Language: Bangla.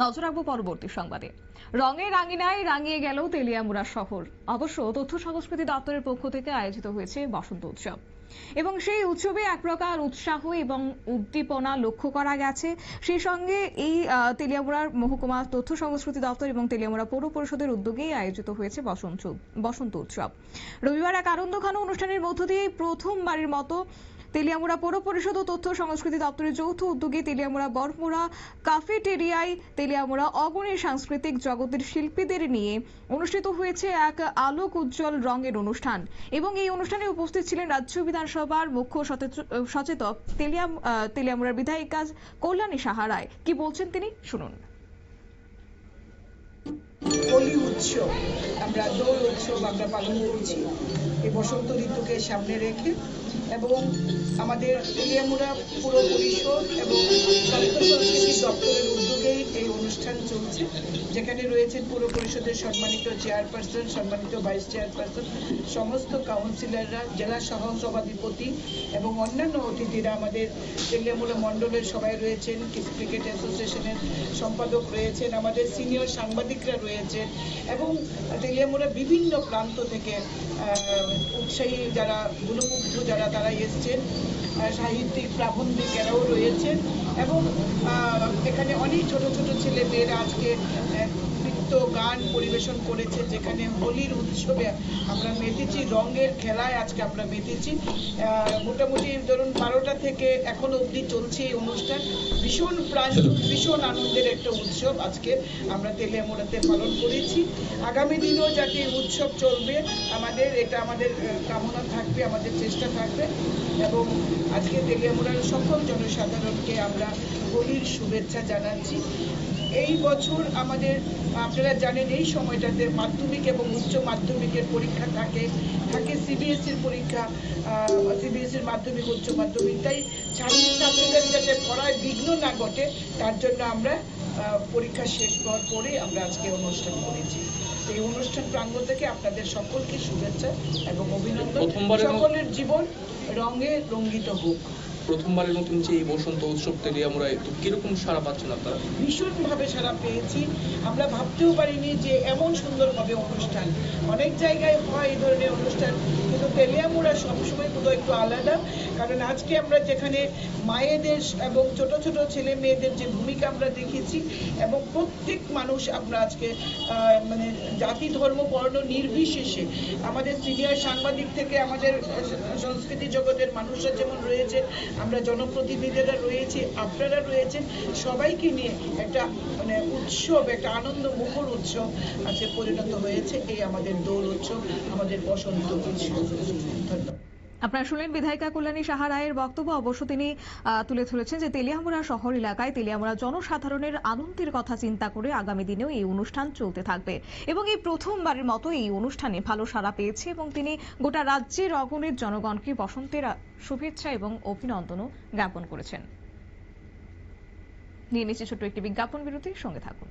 নজর রাখব পরবর্তী সংবাদে। রঙের রাঙিনায় রাঙিয়ে গেল তেলিয়ামুড়া শহর। অবশ্য তথ্য সংস্কৃতি দপ্তরের পক্ষ থেকে আয়োজিত হয়েছে বসন্ত উৎসব। এবং সেই উৎসবে এক প্রকার উৎসাহ এবং উদ্দীপনা লক্ষ্য করা গেছে। সেই সঙ্গে এই তেলিয়ামুড়ার মহকুমা তথ্য সংস্কৃতি দপ্তর এবং তেলিয়ামুড়া পৌর পরিষদের উদ্যোগেই আয়োজিত হয়েছে বসন্ত বসন্ত উৎসব। রবিবার এক আনন্দঘন অনুষ্ঠানের মধ্য দিয়ে প্রথমবারের মতো তেলিয়ামুড়া পৌর পরিষদ ও তথ্য সংস্কৃতি দপ্তরের যৌথ উদ্যোগে তেলিয়ামুড়া বরমুড়া কাফেটেরিয়ায় তেলিয়ামুড়া অগণের সাংস্কৃতিক জগতের শিল্পীদের নিয়ে অনুষ্ঠিত হয়েছে এক আলোক উজ্জ্বল রঙের অনুষ্ঠান। এবং এই অনুষ্ঠানে উপস্থিত ছিলেন রাজ্য বিধানসভার মুখ্য সচেতক তেলিয়াম আহ, তেলিয়ামুড়ার বিধায়িকা কল্যাণী সাহারায় কি বলছেন তিনি? শুনুন। হোলি উৎসব আমরা দোল উৎসব আমরা পালন করছি। এই বসন্ত ঋতুকে সামনে রেখে এবং আমাদের তেলিয়ামুড়া পুর পরিষদ এবং স্বাস্থ্য সংস্কৃতি দপ্তরের অনুষ্ঠান চলছে, যেখানে রয়েছেন পুর পরিষদের সম্মানিত চেয়ারপারসন, সম্মানিত ভাইস চেয়ারপারসন, সমস্ত কাউন্সিলররা, জেলা সহ সভাধিপতি এবং অন্যান্য অতিথিরা আমাদের তেলিয়ামুড়া মণ্ডলের সবাই রয়েছেন ক্রিকেট অ্যাসোসিয়েশনের সম্পাদক রয়েছেন, আমাদের সিনিয়র সাংবাদিকরা রয়েছেন এবং তেলিয়ামুড়া বিভিন্ন প্রান্ত থেকে উৎসাহী যারা, গুণমুগ্ধ যারা তারা এসছেন সাহিত্যিক প্রাবন্ধিক এরাও রয়েছেন। এবং এখানে অনেক ছোট ছোট ছেলে মেয়েরা আজকে গান পরিবেশন করেছে, যেখানে হোলির উৎসবে আমরা মেতেছি, রঙের খেলায় আজকে আমরা মেতেছি। মোটামুটি ধরুন বারোটা থেকে এখন অবধি চলছে এই অনুষ্ঠান। ভীষণ প্রাণ, ভীষণ আনন্দের একটা উৎসব আজকে আমরা তেলিয়ামুড়াতে পালন করেছি। আগামী দিনেও যাতে উৎসব চলবে, আমাদের, এটা আমাদের কামনা থাকবে, আমাদের চেষ্টা থাকবে। এবং আজকে তেলিয়ামুড়ার সকল জনসাধারণকে আমরা হোলির শুভেচ্ছা জানাচ্ছি। এই বছর আমাদের, আপনারা জানেন এই সময়টাতে মাধ্যমিক এবং উচ্চ মাধ্যমিকের পরীক্ষা থাকে থাকে সিবিএসসির পরীক্ষা সিবিএসসির মাধ্যমিক উচ্চ মাধ্যমিক। তাই ছাত্র ছাত্রীদের যাতে পড়ায় বিঘ্ন না ঘটে তার জন্য আমরা পরীক্ষা শেষ হওয়ার পরে আমরা আজকে অনুষ্ঠান করেছি। এই অনুষ্ঠান প্রাঙ্গণ থেকে আপনাদের সকলকে শুভেচ্ছা এবং অভিনন্দন। সকলের জীবন রঙে রঙ্গিত হোক। প্রথমবারের মতন যে এই বসন্ত উৎসব তেলিয়ামুড়ায় তো কীরকম সারা পাচ্ছেন আপনারা? ভীষণভাবে সারা পেয়েছি। আমরা ভাবতেও পারিনি যে এমন সুন্দর হবে অনুষ্ঠান। অনেক জায়গায় হয় এই ধরনের অনুষ্ঠান, কিন্তু তেলিয়ামুড়া সবসময় কোথাও একটু আলাদা, কারণ আজকে আমরা যেখানে মায়েদের এবং ছোট ছোট ছেলে মেয়েদের যে ভূমিকা আমরা দেখেছি, এবং প্রত্যেক মানুষ আমরা আজকে মানে জাতি, ধর্ম, বর্ণ নির্বিশেষে আমাদের সিনিয়র সাংবাদিক থেকে আমাদের সংস্কৃতি জগতের মানুষরা যেমন রয়েছে আমরা জনপ্রতিনিধিরা রয়েছি, আপনারা রয়েছেন। সবাইকে নিয়ে একটা মানে উৎসব, একটা আনন্দ মুখর উৎসব আজকে পরিণত হয়েছে। এই আমাদের দোল উৎসব, আমাদের বসন্ত উৎসব। ধন্যবাদ। আপনারা শুনলেন বিধায়িকা কল্যাণী সাহা রায়ের বক্তব্য। অবশ্য তিনি তুলে ধরেছেন যে তেলিয়ামুড়া শহর এলাকায় তেলিয়ামুড়া জনসাধারণের আনন্দের কথা চিন্তা করে আগামী দিনেও এই অনুষ্ঠান চলতে থাকবে। এবং এই প্রথমবারের মতো এই অনুষ্ঠানে ভালো সাড়া পেয়েছে এবং তিনি গোটা রাজ্যের অগণের জনগণকে বসন্তের শুভেচ্ছা এবং অভিনন্দনও জ্ঞাপন করেছেন। নিয়ে নিচ্ছে ছোট্ট একটি বিজ্ঞাপন বিরতির সঙ্গে থাকুন।